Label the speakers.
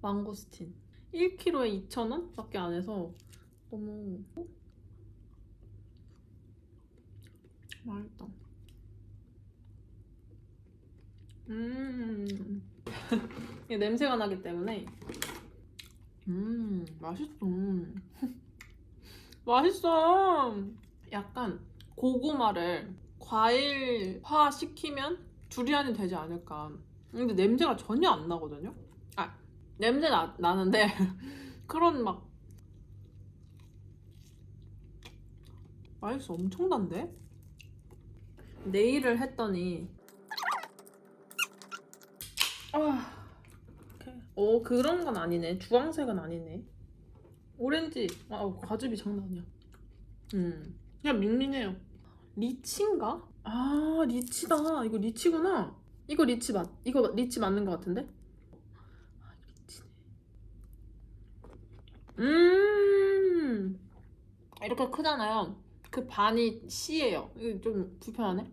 Speaker 1: 망고스틴 1kg에 2,000원 밖에 안 해서 너무 맛있다. 음. 이게 냄새가 나기 때문에 음, 맛있어. 맛있어. 약간 고구마를 과일화 시키면 두리안이 되지 않을까. 근데 냄새가 전혀 안 나거든요. 아, 냄새 나, 나는데 그런 막 맛있어. 엄청난데? 네일을 했더니 아. 어 그런 건 아니네. 주황색은 아니네. 오렌지. 아 과즙이 장난 아니야. 음.
Speaker 2: 그냥 밍밍해요.
Speaker 1: 리치인가? 아 리치다. 이거 리치구나. 이거 리치 맞. 이거 리치 맞는 것 같은데? 아 리치네. 음. 이렇게 크잖아요. 그 반이 C예요. 이거 좀 불편하네.